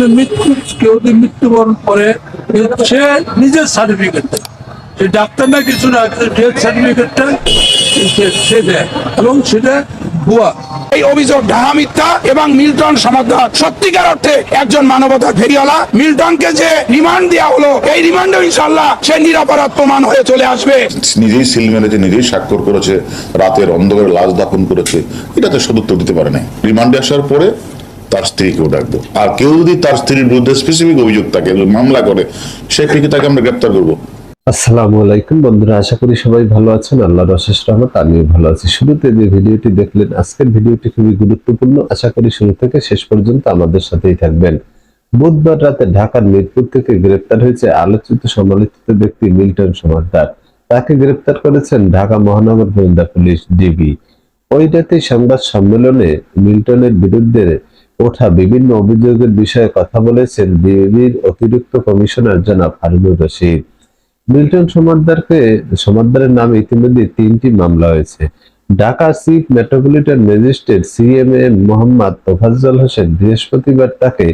মৃত্যু কেউ যদি মৃত্যুবরণ করে সে নিজের সার্টিফিকেট সে ডাক্তার না কিছু না ডেথ সার্টিফিকেটটা সে দেয়। এবং সেটা ভুয়া। এই অভিযোগ ঢাহা মিথ্যা এবং মিল্টন সমাদার সত্যিকার অর্থে একজন মানবতার ফেরিওয়ালা মিল্টনকে যে রিমান্ড দেওয়া হলো এই রিমান্ডে ইনশাল্লাহ সে নিরাপরাধ প্রমাণ হয়ে চলে আসবে। নিজেই সিল মেরেছে নিজেই স্বাক্ষর করেছে রাতের অন্ধকারে লাশ দাফন করেছে। এটা তো সদুত্তর দিতে পারে নাই। রিমান্ডে আসার পরে তার স্ত্রীকেও ডাকবো। আর কেউ যদি তার স্ত্রীর বিরুদ্ধে স্পেসিফিক অভিযোগ থাকে মামলা করে সেক্ষেত্রে তাকে আমরা গ্রেপ্তার করব। আসসালামু আলাইকুম বন্ধুরা, আশা করি সবাই ভালো আছেন। আল্লাহর অশেষ রহমত, আমিও ভালো আছি। শুরুতে যে ভিডিওটি দেখলেন, আজকের ভিডিওটি খুবই গুরুত্বপূর্ণ। আশা করি শুরু থেকে শেষ পর্যন্ত আমাদের সাথেই থাকবেন। বুধবার রাতে ঢাকার মিরপুর থেকে গ্রেপ্তার হয়েছে আলোচিত সমালোচিত ব্যক্তি মিল্টন সমাদ্দার তাকে গ্রেপ্তার করেছেন ঢাকা মহানগর গোয়েন্দা পুলিশ ডিবি। ওই রাতে সংবাদ সম্মেলনে মিল্টনের বিরুদ্ধে ওঠা বিভিন্ন অভিযোগের বিষয়ে কথা বলেছেন ডিবির অতিরিক্ত কমিশনার জনাব হারুনুর রশিদ। মিল্টন সমাদ্দারকে, সমাদ্দারের নামে ইতিমধ্যে তিনটি মামলা হয়েছে। Dhaka chief metropolitan magistrate CMA Mohammad Tofazzal Hossain বৃহস্পতিবার তাকে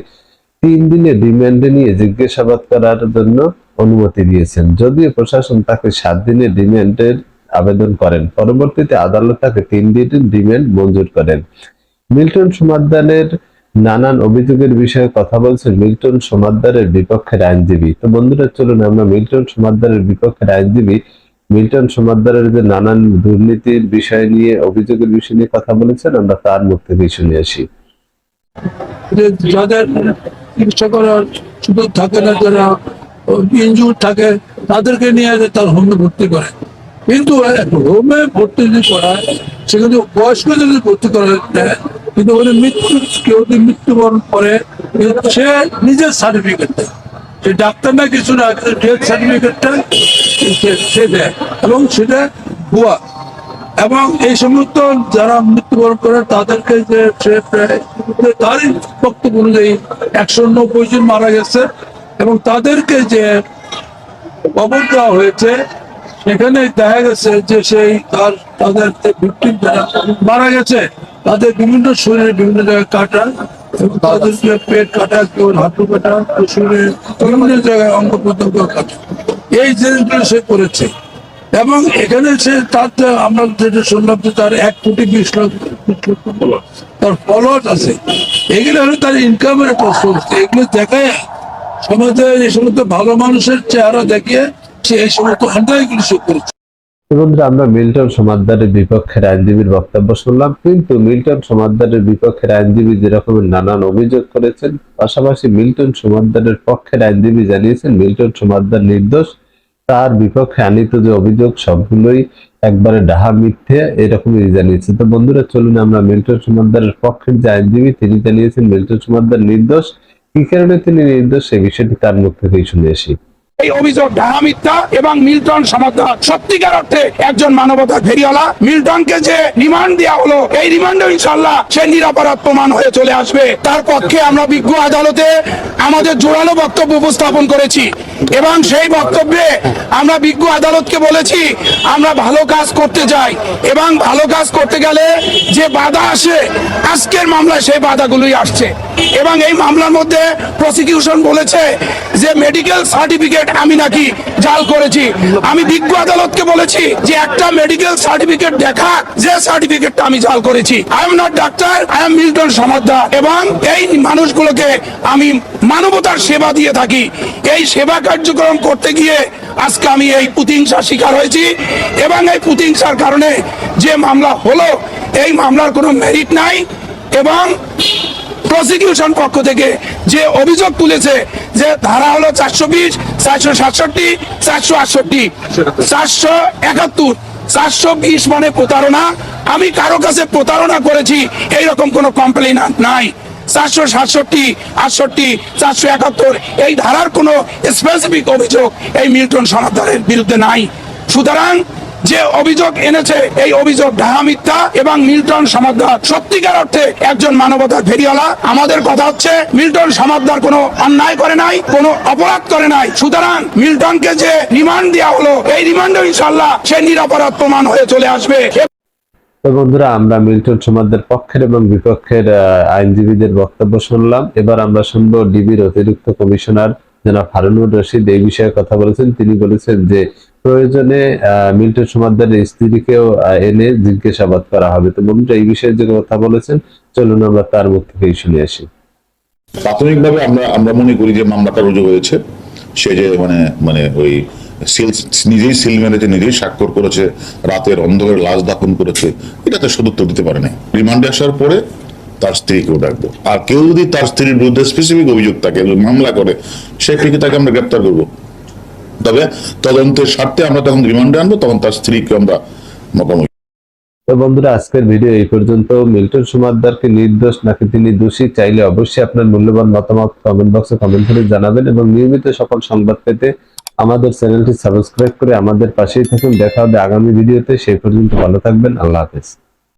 তিন দিনের রিমান্ডে নিয়ে জিজ্ঞাসাবাদ করার জন্য অনুমতি দিয়েছেন। যদিও প্রশাসন তাকে সাত দিনের রিমান্ডের আবেদন করেন, পরবর্তীতে আদালত তাকে তিন দিনের রিমান্ড মঞ্জুর করেন। মিল্টন সমাদ্দারের নানান অভিযোগের বিষয়ে কথা বলছেন মিল্টন সমাদ্দারের বিপক্ষের আইনজীবী। তো বন্ধুরা, চলুন আমরা মিল্টন সমাদ্দারের বিপক্ষের আইনজীবী মিল্টন সমাদ্দারের যে নানান দুর্নীতির বিষয় নিয়ে, অভিযোগের বিষয় নিয়ে কথা বলেছেন, আমরা তার মুখ থেকেই শুনে আসি। যাদের চিকিৎসা করার সুযোগ থাকে না, যারা ইনজুর থাকে, তাদেরকে নিয়ে তার হোমে ভর্তি করে। কিন্তু হোমে ভর্তি যদি করায় সেখানে বয়স্ক যদি ভর্তি করা দেয় কিন্তু ওখানে মৃত্যু কেউ যদি মৃত্যুবরণ করে সে নিজের সার্টিফিকেট দেয়। সে ডাক্তার না, কিছু না ডেথ সার্টিফিকেটটা সে দেয়। এবং সেটা ভুয়া। এবং এই সমস্ত যারা মৃত্যুবরণ করে, তাদেরকে যে সে তারই বক্তব্য অনুযায়ী একশো নব্বই জন মারা গেছে এবং তাদেরকে যে কবর দেওয়া হয়েছে, সেখানে দেখা গেছে যে সেই তার, তাদের ভিক্টিম যারা মারা গেছে তাদের বিভিন্ন শরীরে বিভিন্ন জায়গায় কাটা এবং তাদের পেট কাটা, কেউ হাঁটু কাটা শরীরে বিভিন্ন জায়গায় অঙ্গ প্রত্যঙ্গ কাটা। এই জিনিসগুলো সে করেছে। এবং এখানে সে তার আমরা যেটা শুনলাম যে তার এক কোটি বিশ লক্ষ তার ফলোয়ার আছে। এগুলো হলো তার ইনকামের একটা সোর্স এগুলো দেখায় সমাজে এই সমস্ত ভালো মানুষের চেহারা দেখিয়ে সে এই সমস্ত অন্যায়গুলি সে করেছে। বন্ধুরা আমরা মিল্টন সমাদ্দারের বিপক্ষের আইনজীবীর বক্তব্য শুনলাম, কিন্তু মিল্টন সমাদ্দারের বিপক্ষের আইনজীবী যেরকমের নানান অভিযোগ করেছেন, পাশাপাশি মিল্টন সমাদ্দারের পক্ষের আইনজীবী জানিয়েছেন, মিল্টন সমাদ্দার নির্দোষ। তার বিপক্ষে আনিত যে অভিযোগ, সবগুলোই একবারে ডাহা মিথ্যে, এরকমই জানিয়েছে। তো বন্ধুরা, চলুন আমরা মিল্টন সমাদ্দারের পক্ষের যে আইনজীবী, তিনি জানিয়েছেন মিল্টন সমাদ্দার নির্দোষ। কি কারণে তিনি নির্দোষ সেই বিষয়টি তার মুখ থেকেই শুনে আসি। এই অভিযোগ ঢাহা মিথ্যা এবং মিল্টন সমাদার সত্যিকার অর্থে একজন মানবতার ফেরিওয়ালা মিল্টনকে যে রিমান্ড দেওয়া হলো, এই রিমান্ডে ইনশাল্লাহ সে নিরাপরাধ প্রমাণ হয়ে চলে আসবে। তার পক্ষে আমরা বিজ্ঞ আদালতে আমাদের জোরালো বক্তব্য উপস্থাপন করেছি এবং সেই বক্তব্যে আমরা বিজ্ঞ আদালতকে বলেছি, আমরা ভালো কাজ করতে চাই এবং ভালো কাজ করতে গেলে যে বাধা আসে, আজকের মামলায় সেই বাধাগুলোই আসছে। এবং এই মামলার মধ্যে প্রসিকিউশন বলেছে যে মেডিকেল সার্টিফিকেট আমি নাকি জাল করেছি? আমি বিজ্ঞ আদালতকে বলেছি যে একটা মেডিকেল সার্টিফিকেট দেখা, যে সার্টিফিকেটটা আমি জাল করেছি। I am not doctor I am Milton Samaddar এবং এই মানুষগুলোকে আমি মানবতার সেবা দিয়ে থাকি। এই সেবা কার্যক্রম করতে গিয়ে আজকে আমি এই পুতিংসার শিকার হয়েছি এবং এই পুতিংসার কারণে যে মামলা হলো, এই মামলার কোনো মেরিট নাই এবং প্রসিকিউশন পক্ষ থেকে যে অভিযোগ তুলেছে যে ধারা হলো চারশো বিশ চারশো সাতষট্টি, চারশো আটষট্টি, চারশো একাত্তর, চারশো বিশ মানে প্রতারণা। আমি কারও কাছে প্রতারণা করেছি, এইরকম কোনো কমপ্লেন নাই। চারশো সাতষট্টি, আটষট্টি, চারশো একাত্তর, এই ধারার কোনো স্পেসিফিক অভিযোগ এই মিল্টন সনাতনের বিরুদ্ধে নাই। সুতরাং যে অভিযোগ এনেছে, এই অভিযোগ ঢাহা মিথ্যা এবং মিল্টন সমাদার সত্যিকার অর্থে একজন মানবতার ফেরিওয়ালা আমাদের কথা হচ্ছে, মিল্টন সমাদার কোনো অন্যায় করে নাই, কোনো অপরাধ করে নাই। সুতরাং মিল্টনকে যে রিমান্ড দেওয়া হলো, এই রিমান্ডে ইনশাল্লাহ সে নিরাপরাধ প্রমাণ হয়ে চলে আসবে। বন্ধুরা, আমরা মিল্টন সমাজের পক্ষের এবং বিপক্ষের আইনজীবীদের বক্তব্য শুনলাম। এবার আমরা শুনব ডিবির অতিরিক্ত কমিশনার জনাব হারুনুর রশিদ। এই বিষয়ে কথা বলেছেন। তিনি বলেছেন যে প্রয়োজনে মিল্টন সমাজের স্ত্রীকেও এনে জিজ্ঞাসাবাদ করা হবে। তো বন্ধুরা, এই বিষয়ে যে কথা বলেছেন, চলুন আমরা তার মুখ থেকেই শুনে আসি। প্রাথমিকভাবে আমরা আমরা মনে করি যে মামলাটা রুজু হয়েছে। সে যে মানে মানে ওই সিল, নিজেই সিল মেরেছে, নিজেই স্বাক্ষর করেছে, রাতের অন্ধকারে লাশ দাফন করেছে এটাতে সদুত্তর দিতে পারে নাই। রিমান্ডে আসার পরে তার স্ত্রীকেও ডাকবো। আর কেউ যদি তার স্ত্রীর বিরুদ্ধে স্পেসিফিক অভিযোগ থাকে, মামলা করে সেক্ষেত্রে তাকে আমরা গ্রেপ্তার করব? তবে তদন্তের স্বার্থে আমরা তখন রিমান্ডে আনব, তখন তার স্ত্রীকে আমরা মোকামুখি তো বন্ধুরা, আজকের ভিডিও এই পর্যন্ত। মিল্টন সুমাদ্দারকে নির্দোষ নাকি তিনি দোষী চাইলে অবশ্যই আপনার মূল্যবান মতামত কমেন্ট বক্সে কমেন্ট করে জানাবেন এবং নিয়মিত সকল সংবাদ পেতে আমাদের চ্যানেলটি সাবস্ক্রাইব করে আমাদের পাশেই থাকুন। দেখা হবে আগামী ভিডিওতে। সেই পর্যন্ত ভালো থাকবেন। আল্লাহ হাফেজ।